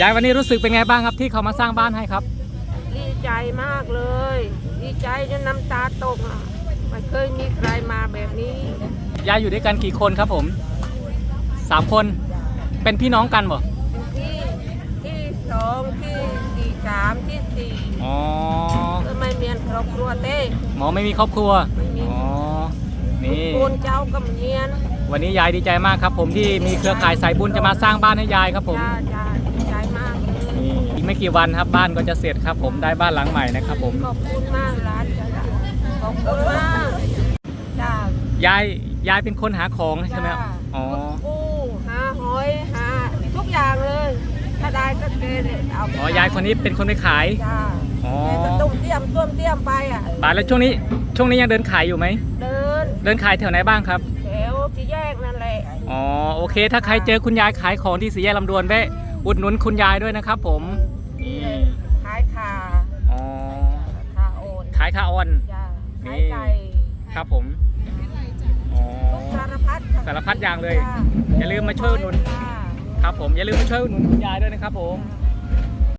ยายวันนี้รู้สึกเป็นไงบ้างครับที่เขามาสร้างบ้านให้ครับ ดีใจมากเลย ดีใจจนน้ำตาตกอะไม่เคยมีใครมาแบบนี้ ยายอยู่ด้วยกันกี่คนครับผมสามคนเป็นพี่น้องกันบ่ที่ที่สองที่ที่สามที่สี่อ๋อก็ไม่เมียนครอบครัวเต้หมอไม่มีครอบครัวไม่มีอ๋อนี่คูณเจ้าก็เมียนวันนี้ยายดีใจมากครับ ผมที่มีเครือข่ายสายบุญจะมาสร้างบ้านให้ยายครับผม จ้าจ้า ไม่กี่วันครับบ้านก็จะเสร็จครับ ผมได้บ้านหลังใหม่นะครับ ผมขอบคุณมากร้านจ้าขอบคุณมากจ้ายายยายเป็นคนหาของใช่ไหมครับจ้าอ๋อปูหาหอยหาทุกอย่างเลยถ้าได้ก็เกเลยเอาไปอ๋อยายคนนี้เป็นคนไปขายจ้าอ๋อแกก็ตุ้มเตี้ยมตุ้มเตี้ยมไปอะบาทแล้วช่วงนี้ช่วงนี้ยังเดินขายอยู่ไหมเดินเดินขายแถวไหนบ้างครับแถวที่แยกนั่นแหละอ๋อโอเค ถ้าใครเจอคุณยายขายของที่สี่แยกลำดวนแวะอุดหนุนคุณยายด้วยนะครับผม นี่เลยขายขาอ๋อขาโอนขายข้าวอ่อนจ้าขายไก่ครับผมอ๋อทุกสารพัดค่ะสารพัดอย่างเลย จ้อย่าลืมมาช่วยอุดหนุน จ้าครับผมอย่าลืมมาช่วยอุดหนุนคุณยายด้วยนะครับผมจ้า